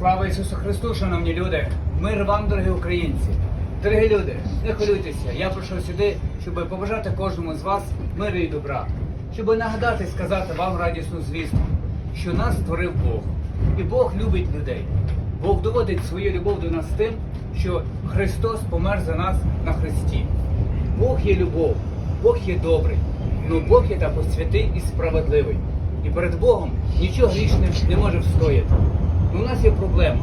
Слава Ісусу Христу, шановні люди! Мир вам, дорогі українці! Дорогі люди, не хвилюйтеся, я прийшов сюди, щоб побажати кожному з вас миру і добра, щоб нагадати сказати вам радісну звістку, що нас створив Бог. І Бог любить людей. Бог доводить свою любов до нас тим, що Христос помер за нас на Христі. Бог є любов, Бог є добрий, але Бог є також святий і справедливий. І перед Богом нічого грішним не може встояти. Ну, у нас є проблема.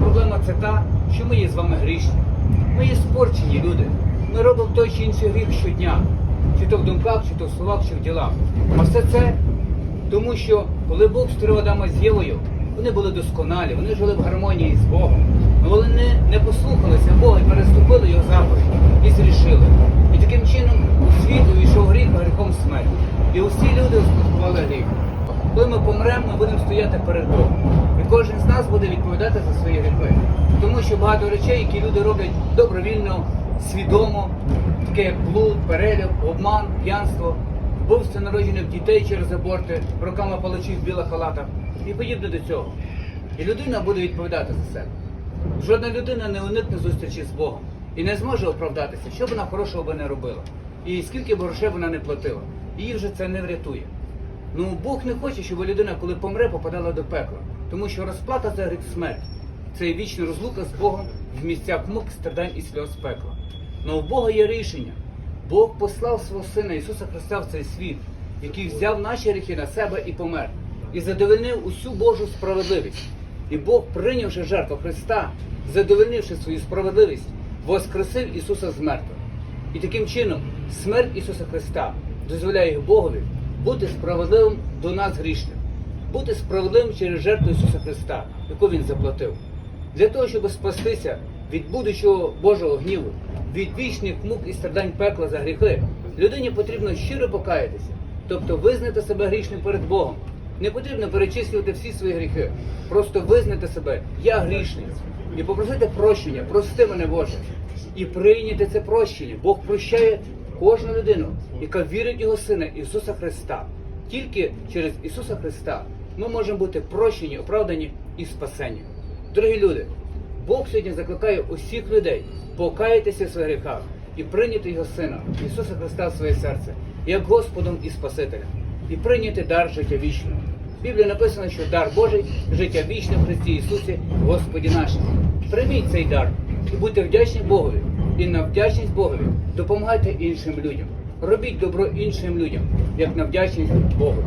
Проблема це та, що ми є з вами грішні. Ми є спорчені люди. Ми робимо той чи інший гріх щодня, чи то в думках, чи то в словах, чи в ділах. А все це тому, що коли Бог створив Адама з Євою, вони були досконалі, вони жили в гармонії з Богом. Але вони не, послухалися Бога і переступили його заповідь і зрішили. І таким чином у світ увійшов гріх, а гріхом смерть. І усі люди успадкували гріх. Коли ми помремо, ми будемо стояти перед Богом. І кожен з нас буде відповідати за свої гріхи. Тому що багато речей, які люди роблять добровільно, свідомо, таке як блуд, перелюб, обман, п'янство, вбивство народжених дітей через аборти, руками палачів в білих халатах і подібне до цього. І людина буде відповідати за себе. Жодна людина не уникне зустрічі з Богом і не зможе оправдатися, що б вона хорошого би не робила. І скільки б грошей вона не платила. Її вже це не врятує. Ну Бог не хоче, щоб людина, коли помре, попадала до пекла, тому що розплата за гріх смерть це вічна розлука з Богом в місцях мук, страдань і сльоз пекла. Но у Бога є рішення. Бог послав свого Сина Ісуса Христа в цей світ, який взяв наші гріхи на себе і помер, і задовольнив усю Божу справедливість. І Бог, прийнявши жертву Христа, задовольнивши свою справедливість, воскресив Ісуса з мертвих. І таким чином смерть Ісуса Христа дозволяє Богові бути справедливим до нас грішним, бути справедливим через жертву Ісуса Христа, яку Він заплатив. Для того, щоб спастися від будучого Божого гніву, від вічних мук і страдань пекла за гріхи, людині потрібно щиро покаятися, тобто визнати себе грішним перед Богом. Не потрібно перечислювати всі свої гріхи, просто визнати себе, я грішний, і попросити прощення, прости мене Боже, і прийняти це прощення. Бог прощає кожну людину, яка вірить в Його Сина Ісуса Христа. Тільки через Ісуса Христа ми можемо бути прощені, оправдані і спасені. Дорогі люди, Бог сьогодні закликає усіх людей покаятися в своїх гріхах і прийняти Його Сина, Ісуса Христа в своє серце, як Господом і Спасителем, і прийняти дар життя вічного. В Біблії написано, що дар Божий життя вічне в Христі Ісусі, Господі нашому. Прийміть цей дар і будьте вдячні Богові. І на вдячність Богові допомагайте іншим людям. Робіть добро іншим людям, як на вдячність Богу.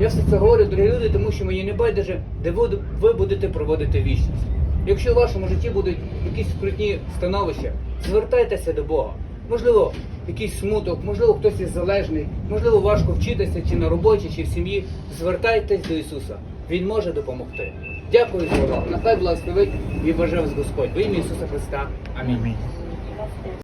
Я все це говорю, дорогі люди, тому що мені не байдуже, де ви, будете проводити вічність. Якщо в вашому житті будуть якісь скрутні становища, звертайтеся до Бога. Можливо, якийсь смуток, можливо, хтось із залежний, можливо, важко вчитися чи на роботі, чи в сім'ї. Звертайтесь до Ісуса. Він може допомогти. Дякую за увагу. Нехай благословить і бажав Господь. Во ім'я Ісуса Христа. Амінь.